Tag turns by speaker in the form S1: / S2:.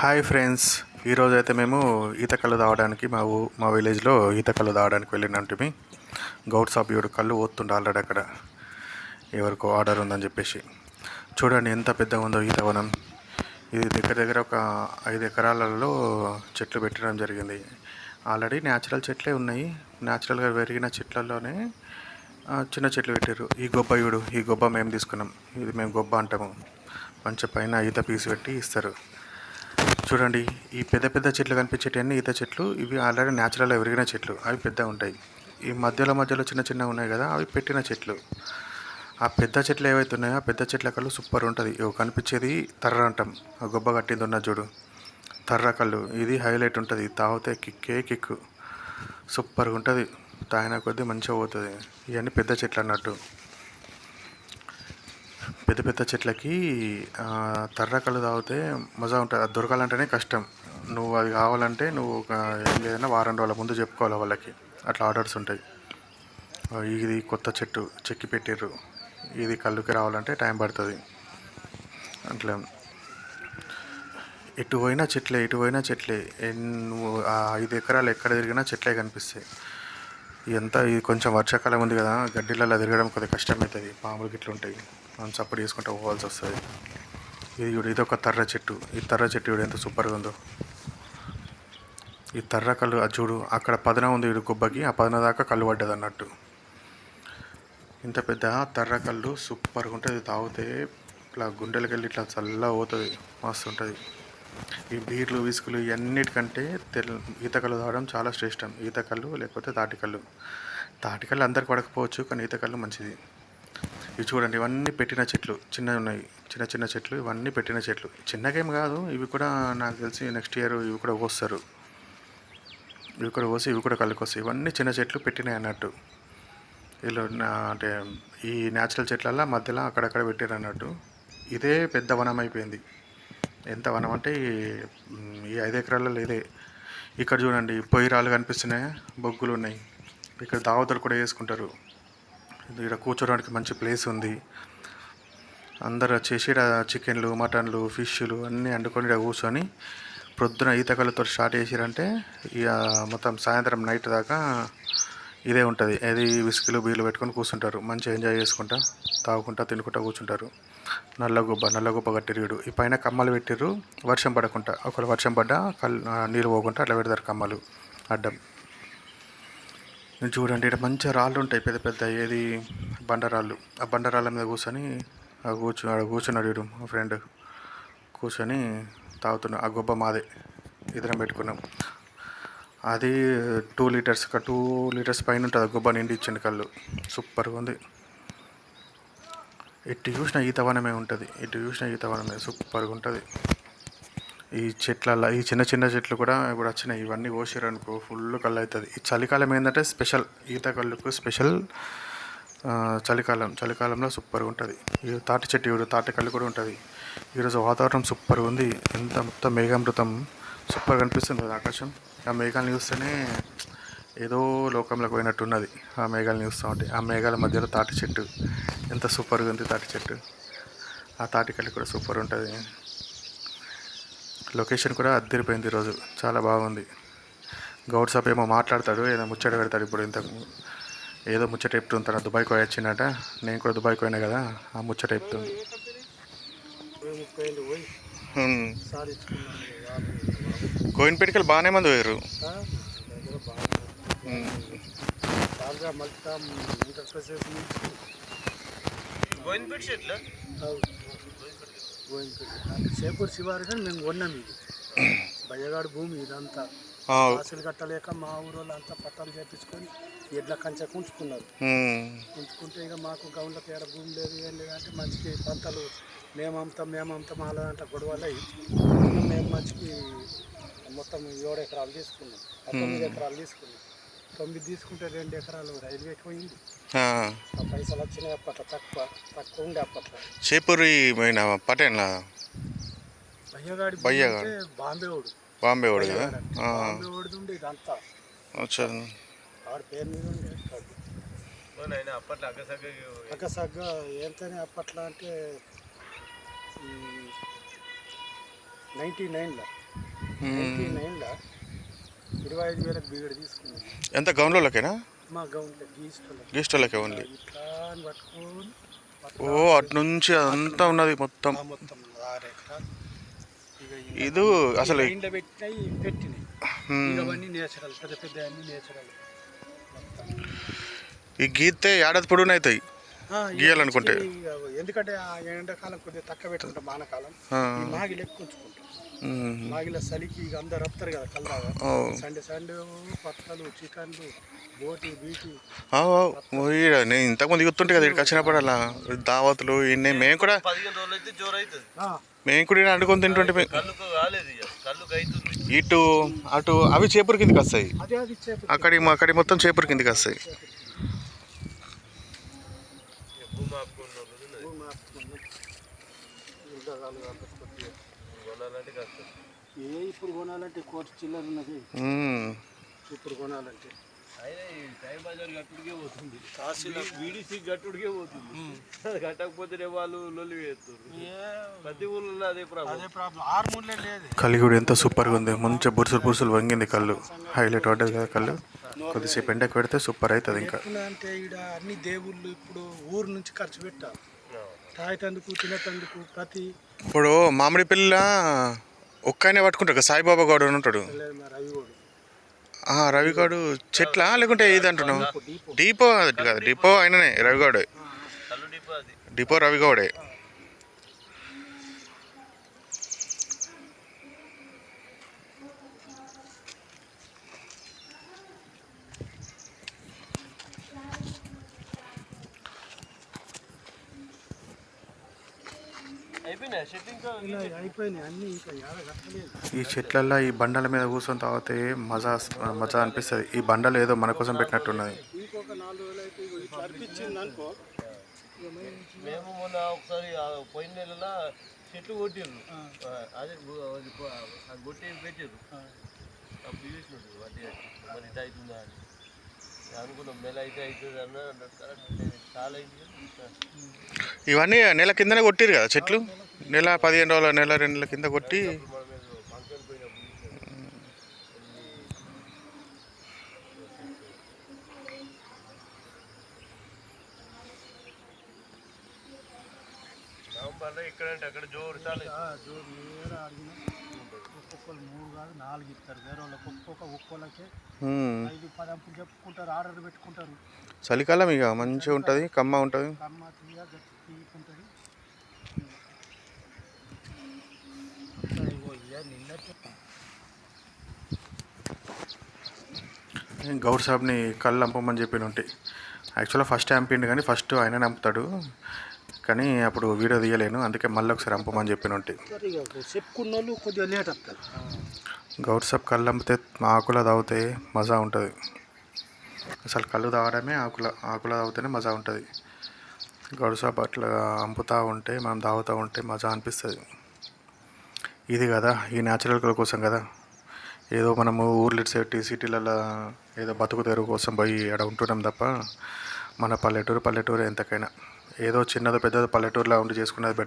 S1: Hi friends. ఈరోజు అయితే మేము ఈత కళ్ళు తాగడానికి మా ఊ మా విలేజ్లో ఈత కళ్ళు తాగడానికి వెళ్ళినట్టుమి గౌడ్ సాబియుడు కళ్ళు ఓతుండే ఆల్రెడీ అక్కడ. ఎవరికో ఆర్డర్ ఉందని చెప్పేసి. చూడండి ఎంత పెద్దగా ఉందో ఈత వనం. ఇది దగ్గర దగ్గర ఒక ఐదు ఎకరాలలో చెట్లు పెట్టడం జరిగింది. ఆల్రెడీ న్యాచురల్ చెట్లే ఉన్నాయి. న్యాచురల్గా పెరిగిన చెట్లలోనే చిన్న చెట్లు పెట్టారు ఈ గొబ్బ ఇవిడు ఈ గొబ్బ మేము తీసుకున్నాం. ఇది మేము గొబ్బ అంటాము. మంచి పైన ఈత పీసు పెట్టి ఇస్తారు. చూడండి ఈ పెద్ద పెద్ద చెట్లు కనిపించేటన్ని ఈత చెట్లు. ఇవి ఆల్రెడీ న్యాచురల్గా పెరిగిన చెట్లు. అవి పెద్దగా ఉంటాయి. ఈ మధ్యలో మధ్యలో చిన్న చిన్నగా ఉన్నాయి కదా అవి పెట్టిన చెట్లు. ఆ పెద్ద చెట్లు ఏవైతే ఉన్నాయో ఆ పెద్ద చెట్ల కళ్ళు సూపర్ ఉంటుంది. ఇవి కనిపించేది తర్ర అంటాం ఆ గొబ్బ కట్టింది ఉన్న చూడు. తర్ర కళ్ళు. ఇది హైలైట్ ఉంటుంది. తాగితే కిక్కే కిక్కు. సూపర్గా ఉంటుంది. తాగిన కొద్దీ మంచిగా పోతుంది. ఇవన్నీ పెద్ద చెట్లు అన్నట్టు. పెద్ద పెద్ద చెట్లకి తర్రకలు తాగితే మజా ఉంటుంది. అది దొరకాలంటేనే కష్టం. నువ్వు అది కావాలంటే నువ్వు ఒక ఏం లేదన్నా వారం రోజుల ముందు చెప్పుకోవాలి వాళ్ళకి. అట్లా ఆర్డర్స్ ఉంటాయి. ఇది కొత్త చెట్టు చెక్కి పెట్టారు ఇది కళ్ళుకి రావాలంటే టైం పడుతుంది. అట్లా. ఎటు పోయినా చెట్లే ఎటు పోయినా చెట్లే. నువ్వు ఆ ఐదు ఎకరాలు ఎక్కడ తిరిగినా చెట్లే కనిపిస్తాయి. ఇదంతా ఇది కొంచెం వర్షాకాలం ఉంది కదా గడ్డిలలో తిరగడం కొద్దిగా కష్టమవుతుంది. పాములు గిట్లు ఉంటాయి మనం చప్పుడు చేసుకుంటూ పోవాల్సి వస్తుంది. ఇది చూడు ఇది ఒక తర్ర చెట్టు. ఈ తర్ర చెట్టు చూడు ఎంత సూపర్గా ఉందో. ఈ తర్ర కళ్ళు అది చూడు అక్కడ పదన ఉంది వీడు గుబ్బకి ఆ పదన దాకా కళ్ళు పడ్డది అన్నట్టు. ఇంత పెద్ద తర్ర కళ్ళు సూపర్గా ఉంటుంది. తాగితే ఇట్లా గుండెలకి వెళ్ళి ఇట్లా చల్లగా పోతుంది మస్తు ఉంటుంది. ఈ బీర్లు విసుకులు ఇవన్నిటికంటే తెల్ ఈతకళ్ళు తాగడం చాలా శ్రేష్టం. ఈతకళ్ళు లేకపోతే తాటికళ్ళు తాటికళ్ళు అందరికి పడకపోవచ్చు కానీ ఈతకళ్ళు మంచిది. ఇవి చూడండి ఇవన్నీ పెట్టిన చెట్లు. చిన్నవి ఉన్నాయి. చిన్న చిన్న చెట్లు ఇవన్నీ పెట్టిన చెట్లు. చిన్నగేం కాదు ఇవి కూడా నాకు తెలిసి నెక్స్ట్ ఇయర్ ఇవి కూడా కోస్తారు. ఇవి కూడా కోసి ఇవి కూడా కలుకొస్తాయి ఇవన్నీ చిన్న చెట్లు పెట్టినాయి అన్నట్టు. వీళ్ళు అంటే ఈ న్యాచురల్ చెట్లల్లో మధ్యలో అక్కడక్కడ పెట్టారు అన్నట్టు. ఇదే పెద్ద వనం అయిపోయింది. ఎంత వనం అంటే ఈ ఐదు ఎకరాలలో ఇదే. ఇక్కడ చూడండి పొయ్యి కనిపిస్తున్నాయి? బొగ్గులు ఉన్నాయి. ఇక్కడ దావతలు కూడా వేసుకుంటారు. ఇక్కడ కూర్చోడానికి మంచి ప్లేస్ ఉంది. అందరు వచ్చేసి ఈడ చికెన్లు మటన్లు ఫిష్లు అన్నీ వండుకొని ఇక్కడ కూర్చొని ప్రొద్దున ఈతకాలతో స్టార్ట్ చేసిరంటే ఇక మొత్తం సాయంత్రం నైట్ దాకా ఇదే ఉంటుంది. ఏది విస్కీలు బీర్లు పెట్టుకొని కూర్చుంటారు. మంచిగా ఎంజాయ్ చేసుకుంటా తాగుకుంటా తినుకుంటా కూర్చుంటారు. నల్లగుబ్బ నల్లగుబ్బ కట్టిరుడు ఈ పైన కమ్మలు పెట్టిర్రు. వర్షం పడకుండా ఒకవేళ వర్షం పడ్డా కళ్ళు నీళ్ళు పోకుండా అట్లా పెడతారు కమ్మలు అడ్డం. చూడండి ఇక్కడ మంచిగా రాళ్ళు ఉంటాయి పెద్ద పెద్ద ఏది బండరాళ్ళు. ఆ బండరాళ్ళ మీద కూర్చొని ఆ ఆడ కూర్చున్నాడు వీడు మా ఫ్రెండ్. కూర్చొని తాగుతున్నాం ఆ గొబ్బ మాదే ఇద్దరం పెట్టుకున్నాం. అది టూ లీటర్స్ ఒక టూ లీటర్స్ పైన ఉంటుంది. ఆ గొబ్బ నిండి ఇచ్చింది కళ్ళు. సూపర్గా ఉంది. ఇటు చూసిన ఈతవనమే ఉంటుంది. ఇటు చూసిన ఈతవనమే సూపర్గా ఉంటుంది. ఈ చెట్ల ఈ చిన్న చిన్న చెట్లు కూడా ఇప్పుడు వచ్చినాయి. ఇవన్నీ కోసారు అనుకో ఫుల్ కళ్ళు అవుతుంది ఈ చలికాలం ఏంటంటే స్పెషల్ ఈత కళ్ళుకు స్పెషల్ చలికాలం. చలికాలంలో సూపర్గా ఉంటుంది. ఈ తాటి చెట్టు ఇప్పుడు తాటి కళ్ళు కూడా ఉంటుంది. ఈరోజు వాతావరణం సూపర్గా ఉంది. ఎంత మొత్తం మేఘామృతం సూపర్గా కనిపిస్తుంది కదా ఆకాశం. ఆ మేఘాలను చూస్తేనే ఏదో లోకంలోకి పోయినట్టు ఉన్నది. ఆ మేఘాలను చూస్తూ ఉంటే ఆ మేఘాల మధ్యలో తాటి చెట్టు. ఎంత సూపర్గా ఉంది తాటి చెట్టు. ఆ తాటి కళ్ళు కూడా సూపర్ ఉంటుంది. లొకేషన్ కూడా అద్దరిపోయింది ఈరోజు చాలా బాగుంది. గౌడ్ సాబ్ ఏమో మాట్లాడతాడు ఏదో ముచ్చట పెడతాడు ఇప్పుడు ఇంత ఏదో ముచ్చట తన దుబాయ్కి పోయి వచ్చిందట నేను కూడా దుబాయ్కి పోయినా కదా ఆ ముచ్చట చెప్తుంది కోయిన్పేటకి బాగానే మంది పోయారు
S2: చేపూరు శివారు కానీ మేము కొన్నాం ఇది. బయ్యగాడు భూమి ఇదంతా. ఆశలు కట్టలేక మా ఊరోళ్ళు అంతా పట్టాలు చేపించుకొని ఎడ్ల కంచెకు ఉంచుకున్నారు. ఉంచుకుంటే ఇక మాకు గౌన్లకు ఏడ భూమి లేదు ఏం లేదంటే మంచికి పంటలు మేము అమ్ముతాం మేము అమ్ముతాం అలా అంటే గొడవలు మేము మంచికి మొత్తం ఏడు ఎకరాలు తీసుకున్నాం ఆ తొమ్మిది ఎకరాలు తీసుకున్నాం. తొమ్మిది తీసుకుంటే రెండు ఎకరాలు రైల్వేకి పోయింది. ఆ. పైసలు వచ్చినాయి అప్పట్లో తక్కువ తక్కువ ఉండే అప్పట్లో.
S1: చేపూరి పోయిన పటేన్లా
S2: బయ్యగాడి బాంబే ఓడు
S1: బాంబే వాడు కదా?
S2: బాంబే ఓడిది ఉండే ఇదంతా. ఆడ పేరు మీద ఉండే
S3: అప్పట్లో అగ్గసగ్గ
S2: ఎంతనే అప్పట్లో అంటే నైంటీ నైన్లో. నైన్లో ఇరవై ఐదు వేలకు బీగడ తీసుకున్నాం.
S1: ఎంత? గౌన్లోకేనా
S2: మా గౌన్లో
S1: గీస్టోళ్ళకే ఓన్లీ?
S2: ఇట్లా అని పట్టుకొని
S1: ఓ అటు నుంచి అంతా ఉన్నది మొత్తం.
S2: ఆ మొత్తం ఆరు ఎకరాలు. ఇక ఈ
S1: ఇది అసలు
S2: ఇంట్లో పెట్టినాయి పెట్టినాయి.
S1: హ్మ్.
S2: ఇక అవన్నీ నేచురల్ పెద్ద పెద్ద అన్ని నేచురల్.
S1: ఈ గీతే ఏడాది పొడవునా అవుతాయి గీయాలనుకుంటే.
S2: ఎందుకంటే ఆ ఎండాకాలం కొద్దిగా తక్కువ పెట్టుకుంటాం వానకాలం.
S1: ఆ.
S2: ఈ మాగిలు ఎక్కువ ఉంచుకుంటాం. మాగిల చలికి ఇక అందరు వస్తారు కదా కలరాగా.
S1: ఓ.
S2: సండే సండే పచ్చలు చికెన్లు బోటి బీటి.
S1: నేను ఇంతకుముందు దిగుతుంటే కదా ఇక్కడికి వచ్చినప్పుడు అలా దావతులు ఇన్ని మేము కూడా మేము కూడా ఈడ వండుకొని తింటుంటే ఇటు అటు అవి చేపూరు కిందకి వస్తాయి.
S2: అదే అది చేప
S1: అక్కడి అక్కడి మొత్తం చేపూరు కిందకి వస్తాయి
S3: భూమి ఆపుకున్న వాళ్ళు ఉన్నది.
S2: భూమి ఆపుకున్నాం. ఇంకా కాదు కాబట్టి కొద్దిగా.
S3: కొనాలంటే కష్టం
S2: ఏ ఇప్పుడు కొనాలంటే కోటి చిల్లర ఉన్నది. ఇప్పుడు కొనాలంటే.
S3: బజార్ గట్టుడికే పోతుంది. కాశీలో బీడీసీ గట్టుడికే పోతుంది. అది కట్టకపోతేనే వాళ్ళు లొల్లి వేస్తారు. ప్రతి ఊళ్ళో అదే ప్రాబ్లం.
S2: అదే ప్రాబ్లం. ఆరు మూడులే లేదు.
S1: కలిగుడు ఎంత సూపర్గా ఉంది. మంచిగా బురుసులు బురుసులు వంగింది కళ్ళు. హైలైట్ పడ్డది కదా కళ్ళు. కొద్దిసేపు ఎండకు పెడితే సూపర్ అవుతుంది ఇంకా.
S2: అంటే ఈడ అన్ని దేవుళ్ళు ఇప్పుడు ఊరు నుంచి ఖర్చు పెట్టాలి. తాగేటందుకు తినేటందుకు ప్రతి
S1: ఇప్పుడు మామిడి పిల్ల ఒక్కనే పట్టుకుంటాడు కదా సాయిబాబా గౌడ్ అని ఉంటాడు. రవిగౌడు చెట్లా లేకుంటే ఇది అంటున్నావు?
S2: డీపో
S1: కాదు డిపో ఆయననే రవిగౌడే
S3: డిపో
S1: రవిగౌడే ఈ చెట్లల్లో ఈ బండల మీద కూర్చొని తాగితే మజా మజా అనిపిస్తుంది. ఈ బండలు ఏదో మన కోసం పెట్టినట్టున్నది.
S2: మేము
S3: మొన్న ఒకసారి పోయిన నెలలో చెట్లు కొట్టిర్రు. ఆ, అదే కొట్టి పెట్టిర్రు. అప్పుడు చూసినట్టు. మరి ఇది అవుతుందా అని. అనుకున్నాం నెల అయితే అవుతుంది అన్న అన్నారు. కరెక్ట్ లేదు. చాలా అయింది.
S1: ఇవన్నీ నెల కిందనే కొట్టిరు కదా చెట్లు నెల పదిహేను రోజుల నెల రెండు నెలల కింద కొట్టి
S3: ఇక్కడంటే అక్కడ జోరు చాలా
S2: ఆ నాలుగు ఇస్తారు. వేరే వాళ్ళకి ఒక్కొక్క ఒక్కొక్కలకే
S1: ఉమ్.
S2: ఐదు పదంపులు చెప్పుకుంటారు ఆర్డర్ పెట్టుకుంటారు.
S1: చలికాలం ఇక మంచిగా ఉంటుంది కమ్మ ఉంటుంది.
S2: కమ్మ తీయ గట్టి తీయకుంటుంది. నిన్నట్టు
S1: నేను గౌడ్ సాబ్ని కళ్ళు అంపమని చెప్పిన ఉంటాయి యాక్చువల్గా ఫస్ట్ అంపిండు కానీ ఫస్ట్ ఆయన అంపుతాడు కానీ అప్పుడు వీడియో తీయలేను అందుకే మళ్ళీ ఒకసారి అంపమని చెప్పిన ఉంటాయి
S2: ఇక
S1: కళ్ళు అమ్మితే ఆకుల తాగితే మజా ఉంటుంది. అసలు కళ్ళు తాగడమే ఆకుల ఆకుల తాగితేనే మజా ఉంటుంది. గౌడ్ అట్లా అంపుతా ఉంటే మనం తాగుతూ ఉంటే మజా అనిపిస్తుంది. ఇది కదా ఈ న్యాచురల్ కలర్ కోసం కదా. ఏదో మనము ఊర్లు ఇటు సైడ్ సిటీలలో ఏదో బతుకు తెరువు కోసం పోయి ఆడ ఉంటున్నాం తప్ప మన పల్లెటూరు పల్లెటూరు ఎంతకైనా. ఏదో చిన్నదో పెద్దదో పల్లెటూరులో ఉండి చేసుకున్నది బెటర్